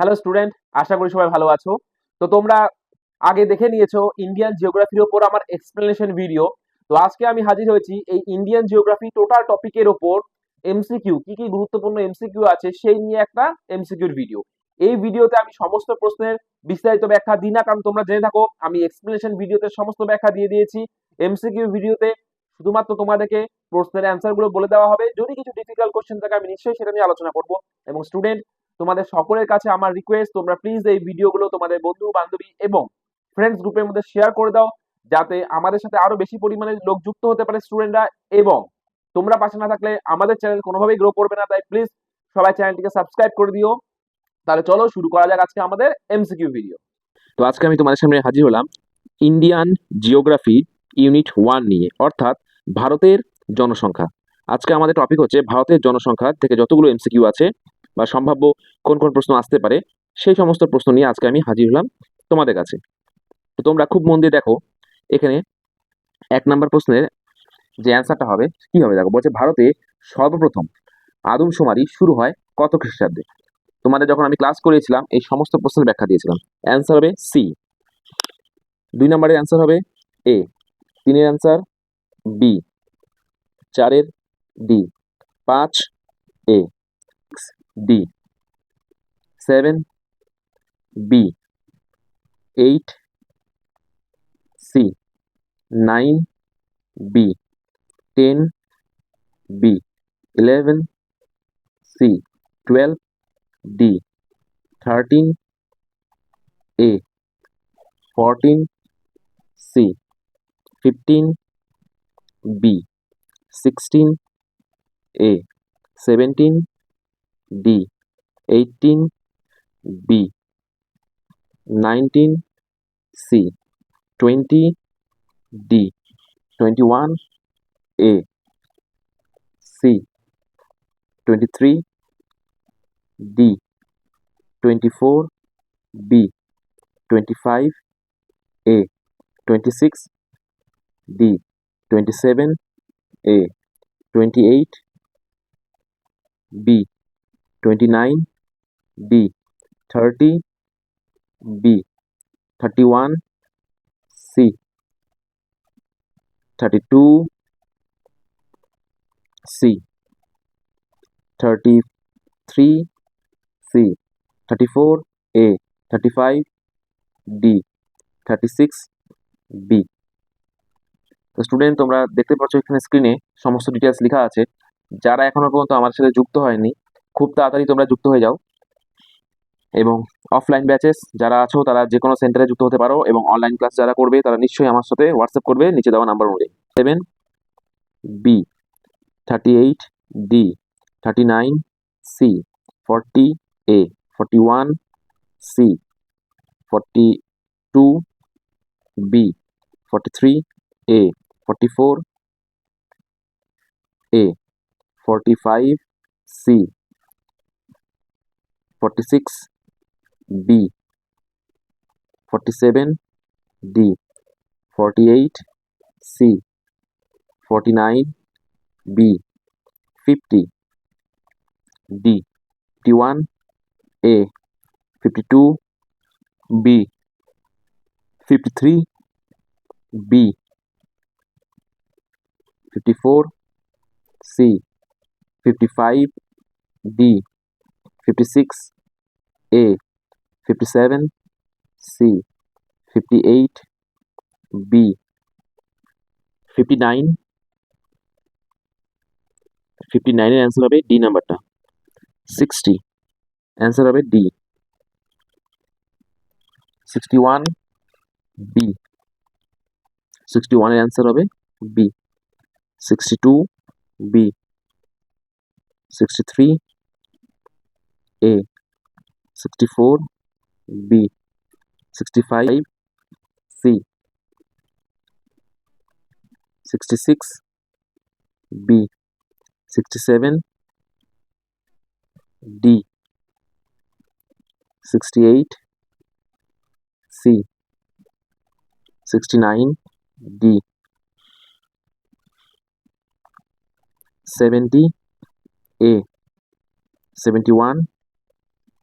Hello student আশা করি সবাই ভালো আছো। তো তোমরা আগে দেখে নিয়েছো ইন্ডিয়ান জিওগ্রাফির ওপর আমার এক্সপ্লেনেশন ভিডিও তো আজকে আমি হাজির হয়েছি এই ইন্ডিয়ান জিওগ্রাফি টোটাল টপিকের ওপর এমসিকিউ কি কি গুরুত্বপূর্ণ এমসিকিউ আছে সেই নিয়ে একটা এমসিকিউর ভিডিও এই ভিডিওতে আমি সমস্ত প্রশ্নের বিস্তারিত ব্যাখ্যা দিই না, কারণ তোমরা জেনে থাকো, আমি এক্সপ্লেনেশন ভিডিওতে সমস্ত ব্যাখ্যা দিয়ে দিয়েছি। এমসিকিউ ভিডিওতে শুধুমাত্র তোমাদেরকে প্রশ্নের অ্যান্সারগুলো বলে দেওয়া হবে। যদি কিছু ডিফিকাল্ট কোশ্চেন থাকে, আমি নিশ্চয়ই সেটা নিয়ে আলোচনা করব। এবং স্টুডেন্ট তোমাদের সকলের কাছে আমার রিকোয়েস্ট তোমরা প্লিজ এই ভিডিওগুলো তোমাদের বন্ধু, বান্ধবী এবং ফ্রেন্ডস গ্রুপের মধ্যে শেয়ার করে দাও, যাতে আমাদের সাথে আরও বেশি পরিমাণে লোক যুক্ত হতে পারে স্টুডেন্টরা এবং তোমরা পাশে না থাকলে আমাদের চ্যানেল কোনোভাবেই গ্রো করবে না। তাই প্লিজ সবাই চ্যানেলটিকে সাবস্ক্রাইব করে দিও। তাহলে চলো শুরু করা যাক আজকে আমাদের এমসিকিউ ভিডিও তো আজকে আমি তোমাদের সামনে হাজির হলাম ইন্ডিয়ান জিওগ্রাফি ইউনিট ওয়ান নিয়ে, অর্থাৎ ভারতের জনসংখ্যা। আজকে আমাদের টপিক হচ্ছে ভারতের জনসংখ্যা থেকে যতগুলো এমসিকিউ আছে বা সম্ভাব্য কোন কোন প্রশ্ন আসতে পারে, সেই সমস্ত প্রশ্ন নিয়ে আজকে আমি হাজির হলাম তোমাদের কাছে। তো তোমরা খুব মন দিয়ে দেখো, এখানে এক নম্বর প্রশ্নের যে অ্যান্সারটা হবে, কি হবে দেখো? বলছে, ভারতে সর্বপ্রথম আদমশুমারি শুরু হয় কত খ্রিস্টাব্দে? তোমাদের যখন আমি ক্লাস করিয়েছিলাম, এই সমস্ত প্রশ্নের ব্যাখ্যা দিয়েছিলাম। অ্যান্সার হবে সি দুই নম্বরের অ্যান্সার হবে এ তিনের অ্যান্সার বি চারের ডি পাঁচ A D, 7 B, 8 C, 9 B, 10 B, 11 C, 12 D, 13 A, 14 C, 15 B, 16 A, 17 D, 18 B, 19 C, 20 D, 21 A, C, 23 D, 24 B, 25 A, 26 D, 27 A, 28 B, twenty B nine D thirty B thirty one C thirty two C thirty three C thirty four A thirty five D thirty six B তো student তোমরা দেখতে পাচ্ছ এখানে স্ক্রিনে সমস্ত details লেখা আছে। যারা এখনও পর্যন্ত আমার সাথে যুক্ত হয়নি খুব তাড়াতাড়ি তোমরা যুক্ত হয়ে যাও। এবং অফলাইন ব্যাচেস যারা আছো, তারা যে কোনো সেন্টারে যুক্ত হতে পারো এবং অনলাইন ক্লাস যারা করবে, তারা নিশ্চয়ই আমার সাথে হোয়াটসঅ্যাপ করবে, নিচে দেওয়া নাম্বার অনুযায়ী। Seven B thirty eight D thirty nine C forty A forty one C forty two B forty three A forty four A forty five C forty six B forty seven D forty eight C forty nine B fifty D fifty one A fifty two B fifty three B fifty four C fifty five D fifty six A fifty seven C fifty eight B fifty nine fifty নাইনের answer হবে D নাম্বারটা sixty answer হবে D sixty one B sixty ওয়ানের হবে B sixty two B sixty A 64 B 65 C 66 B 67 D 68 C 69 D 70 A 71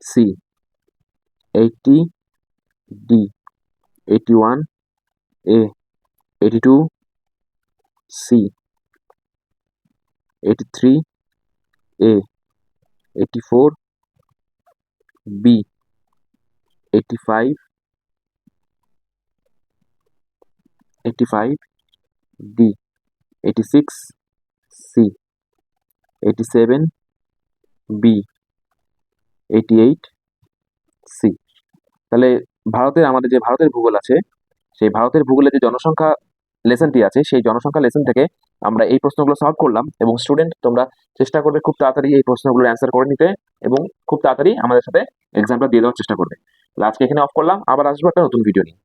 C eighty D eighty one A eighty two C eighty three A eighty four B eighty five eighty five D eighty six C eighty seven B eighty eight C তাহলে ভারতের, আমাদের যে ভারতের ভূগোল আছে, সেই ভারতের ভূগোলে যে জনসংখ্যা লেসনটি আছে, সেই জনসংখ্যা লেসন থেকে আমরা এই প্রশ্নগুলো সলভ করলাম এবং স্টুডেন্ট তোমরা চেষ্টা করবে খুব তাড়াতাড়ি এই প্রশ্নগুলোর অ্যান্সার করে নিতে এবং খুব তাড়াতাড়ি আমাদের সাথে এক্সামটা দিয়ে দেওয়ার চেষ্টা করবে। আজকে এখানে অফ করলাম, আবার আসব একটা নতুন ভিডিও নিয়ে।